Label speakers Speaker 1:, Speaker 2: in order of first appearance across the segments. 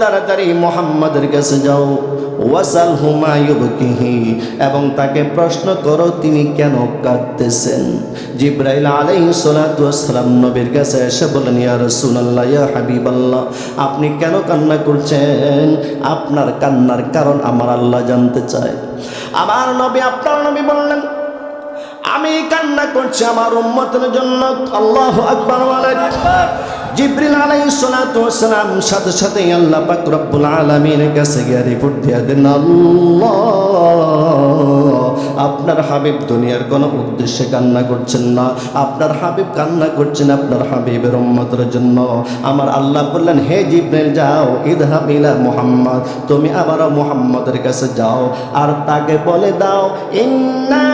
Speaker 1: তাড়াতাড়ি মোহাম্মদের কাছে যাও। ওয়াসাল হুমায়ুবকিহি এবং তাকে প্রশ্ন করো, তিনি কেন কাঁদতেছেন? জিব্রাইল সালাতু ওয়াসসালাম নবীর কাছে এসে বলেন ইয়া রাসূলুল্লাহ, ইয়া হাবিবাল্লাহ, আপনি কেন কান্না করছেন? আপনার কান্নার কারণ আমার আল্লাহ জানতে চায়। আমার নবী, আপনার নবী বললেন, আমি কান্না করছি আমার উম্মতের জন্য। আল্লাহ আকবার জিব্রিল ওয়াসসালাম সাথে সাথে আল্লাহ পাক রব্বুল আলামিনের কাছে গিয়ে রিপোর্ট দিয়ে দেন আল্লাহ। আপনার হাবিব দুনিয়ার কোনো উদ্দেশ্যে কান্না করছেন না। আপনার হাবিব কান্না করছেন আপনার হাবিবের উম্মতের জন্য। আমার আল্লাহ বললেন, হে জিব্রাইল, যাও ইদহাব ইলা মুহাম্মদ, তুমি আবারও মুহাম্মদের কাছে যাও। আর তাকে বলে দাও, ইন্না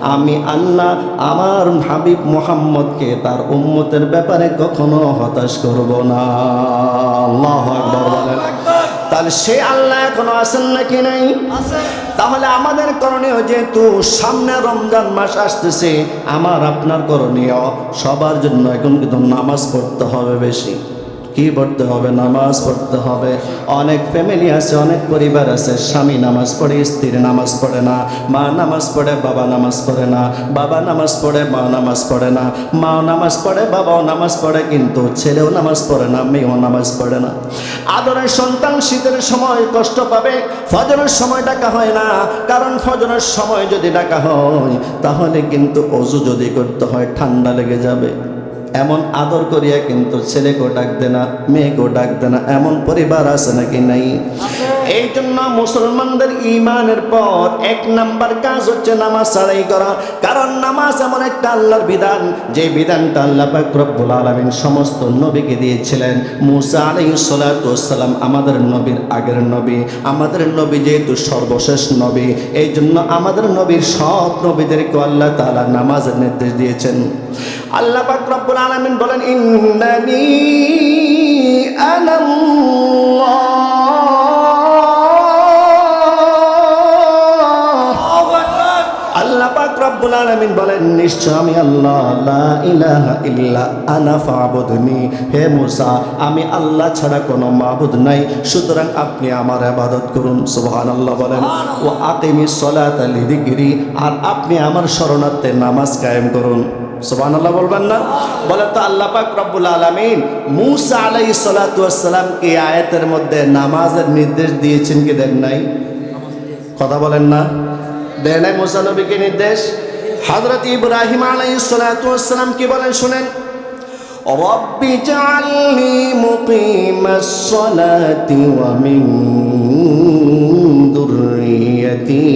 Speaker 1: আমি আল্লাহ, আমার হাবিব মুহাম্মদকে তার উম্মতের ব্যাপারে কখনো হতাশ করব না। আল্লাহু বলেন। তাহলে সে আল্লাহ এখনও আসেন নাকি নাই? তাহলে আমাদের করণীয় যেহেতু সামনে রমজান মাস আসতেছে আমার আপনার করণীয় সবার জন্য এখন কিন্তু নামাজ পড়তে হবে বেশি। কি পড়তে হবে? নামাজ পড়তে হবে। অনেক ফ্যামিলি আছে, অনেক পরিবার আছে। স্বামী নামাজ পড়ে, স্ত্রী নামাজ পড়ে না। মা নামাজ পড়ে, বাবা নামাজ পড়ে না। বাবা নামাজ পড়ে, মা নামাজ পড়ে না। মা নামাজ পড়ে, বাবাও নামাজ পড়ে, কিন্তু ছেলেও নামাজ পড়ে না, মেয়েও নামাজ পড়ে না। আদরের সন্তান শীতের সময় কষ্ট পাবে, ফজরের সময় ডাকা হয় না। কারণ ফজরের সময় যদি ডাকা হয়, তাহলে কিন্তু অজু যদি করতে হয়, ঠান্ডা লেগে যাবে। এমন আদর করিয়া কিন্তু ছেলেকেও ডাক দে না, মেয়েকেও ডাক দে না, এমন পরিবার আছে নাকি নাই? এই জন্য মুসলমানদের ইমানের পর এক নাম্বার কাজ হচ্ছে নামাজ ছাড়াই করা। কারণ নামাজ এমন একটা আল্লাহর বিধান, যে বিধানটা আল্লাহ রব্বুল আলামিন সমস্ত নবীকে দিয়েছিলেন। মুসা আলাইহিস সালাতু ওয়াসসালাম আমাদের নবীর আগের নবী, আমাদের নবী যেহেতু সর্বশেষ নবী এই জন্য আমাদের নবীর সব নবীদেরকে আল্লাহ তাআলা নামাজের নির্দেশ দিয়েছেন। আল্লাহ রব্বুল আলামিন বলেন, ইন্নানি আনাল্লাহ রব্বুল আলামিন বলেন, নিশ্চয় আমি আল্লাহ, লা ইলাহা ইল্লা আনা ফাবুদনি। হে মুসা, আমি আল্লাহ ছাড়া কোনো মাবুদ নাই। সুতরাং আপনি আমার ইবাদত করুন। সুবহানাল্লাহ বলেন ও আকিমিস সালাতা লিযিকরি। আর আপনি আমার শরণার্থে নামাজ কায়েম করুন। সুবহানাল্লাহ বলবেন না? বলে তো আল্লাহ পাক রব্বুল আলামিন মুসা আলাইহিস সালাতু ওয়াস সালামকে আয়াতের মধ্যে নামাজের নির্দেশ দিয়েছেন কি দেন নাই? কথা বলেন না? দেয় নাই মুসা নবীকে নির্দেশ হজরত ইব্রাহিম আলাইসালাম কি বলেন শুনেন رب اجعلني مقيم الصلاة ومن ذريتي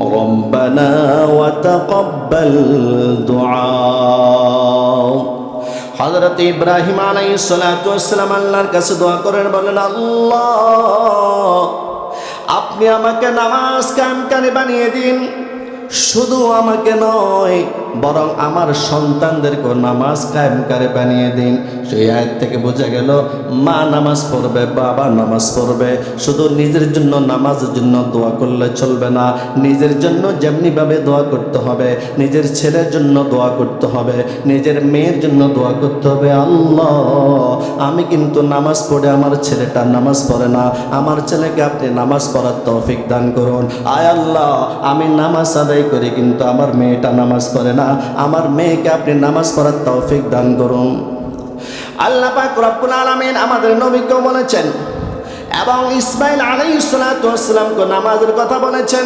Speaker 1: ربنا وتقبل دعاء হজরত ইব্রাহিম আলাইসালাম আল্লাহর কাছে দোয়া করেন বলেন আল্লাহ আপনি আমাকে নামাজ কামকানে বানিয়ে দিন। শুধু আমাকে নয়, বরং আমার সন্তানদেরকেও নামাজ কায়েম কায়েমকারে বানিয়ে দিন। সেই আয়াত থেকে বোঝা গেল, মা নামাজ পড়বে, বাবা নামাজ পড়বে। শুধু নিজের জন্য নামাজের জন্য দোয়া করলে চলবে না। নিজের জন্য যেমনিভাবে দোয়া করতে হবে, নিজের ছেলের জন্য দোয়া করতে হবে, নিজের মেয়ের জন্য দোয়া করতে হবে। আল্লাহ, আমি কিন্তু নামাজ পড়ে আমার ছেলেটা নামাজ পড়ে না। আমার ছেলেকে আপনি নামাজ পড়ার তৌফিক দান করুন। আয় আল্লাহ, আমি নামাজ আদায় করি, কিন্তু আমার মেয়েটা নামাজ পড়ে না। আমার মেয়েকে আপনি নামাজ পড়ার তৌফিক দান করুন। আল্লাহ পাক রব্বুল আলামিন আমাদের নবীকেও বলেছেন, এবং ইসমাইল আলাইহিসসালামকে নামাজের কথা বলেছেন।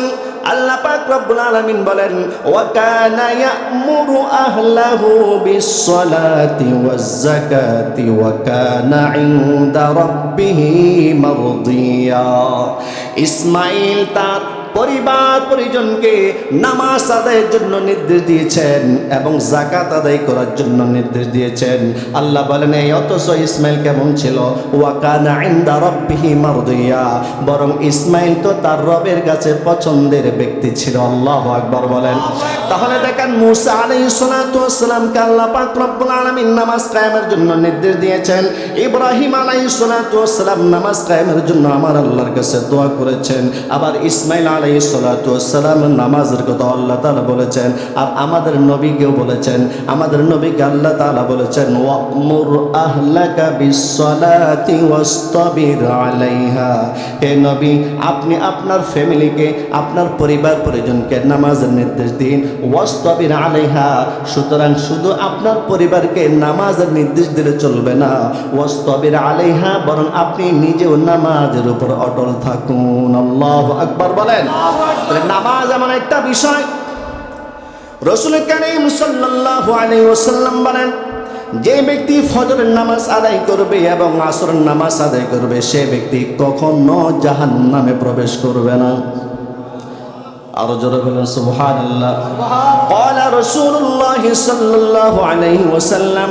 Speaker 1: আল্লাহ পাক রব্বুল আলামিন বলেন, ওয়া কানা ইয়ামুরু আহলাহু বিস-সালাতি ওয়াজ-যাকাতি ওয়া কানা ইনদা রাব্বিহি মারদিয়া। ইসমাইল তার পরিবার পরিজনকে নামাজ আদায়ের জন্য নির্দেশ দিয়েছেন এবং জাকাত আদায় করার জন্য নির্দেশ দিয়েছেন। আল্লাহ বলেন, এই অথচ ইসমাইল কেমন ছিল? ওয়াকানা ইন্দা বরং ইসমাইল তো তার রবের কাছে পছন্দের ব্যক্তি ছিল। আল্লাহ আকবর বলেন। তাহলে দেখেন, মুসা আলাইহিস সালাতু আল্লাহ পাক রব্বুল আলামিন নামাজ কায়েমের জন্য নির্দেশ দিয়েছেন। ইব্রাহিম আলাইহিস সালাতু ওয়াসসালাম নামাজ কায়েমের জন্য আমার আল্লাহর কাছে দোয়া করেছেন। আবার ইসমাইল আলাই সালাম নামাজের কথা আল্লাহ তালা বলেছেন, আর আমাদের নবীকেও বলেছেন। আমাদের নবীকে আল্লাহ তালা বলেছেন আলাইহা। হে নবী, আপনি আপনার ফ্যামিলিকে, আপনার পরিবার পরিজনকে নামাজের নির্দেশ দিন, ওয়াস্তাবির আলাইহা। সুতরাং শুধু আপনার পরিবারকে নামাজের নির্দেশ দিলে চলবে না, ওয়াস্তাবির আলাইহা, বরং আপনি নিজেও নামাজের উপর অটল থাকুন। আল্লাহ আকবার বলেন। নামাজ এমন একটা বিষয় রসুল করিম সাল্লাল্লাহু আলাইহি ওয়াসাল্লাম বলেন যে ব্যক্তি ফজরের নামাজ আদায় করবে এবং আসরের নামাজ আদায় করবে সে ব্যক্তি কখনো জাহান্নামে প্রবেশ করবে না আরো জোরে বলেন সুবহানাল্লাহ قال رسول الله صلى الله عليه وسلم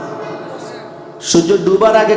Speaker 1: সূর্য ডুবার আগে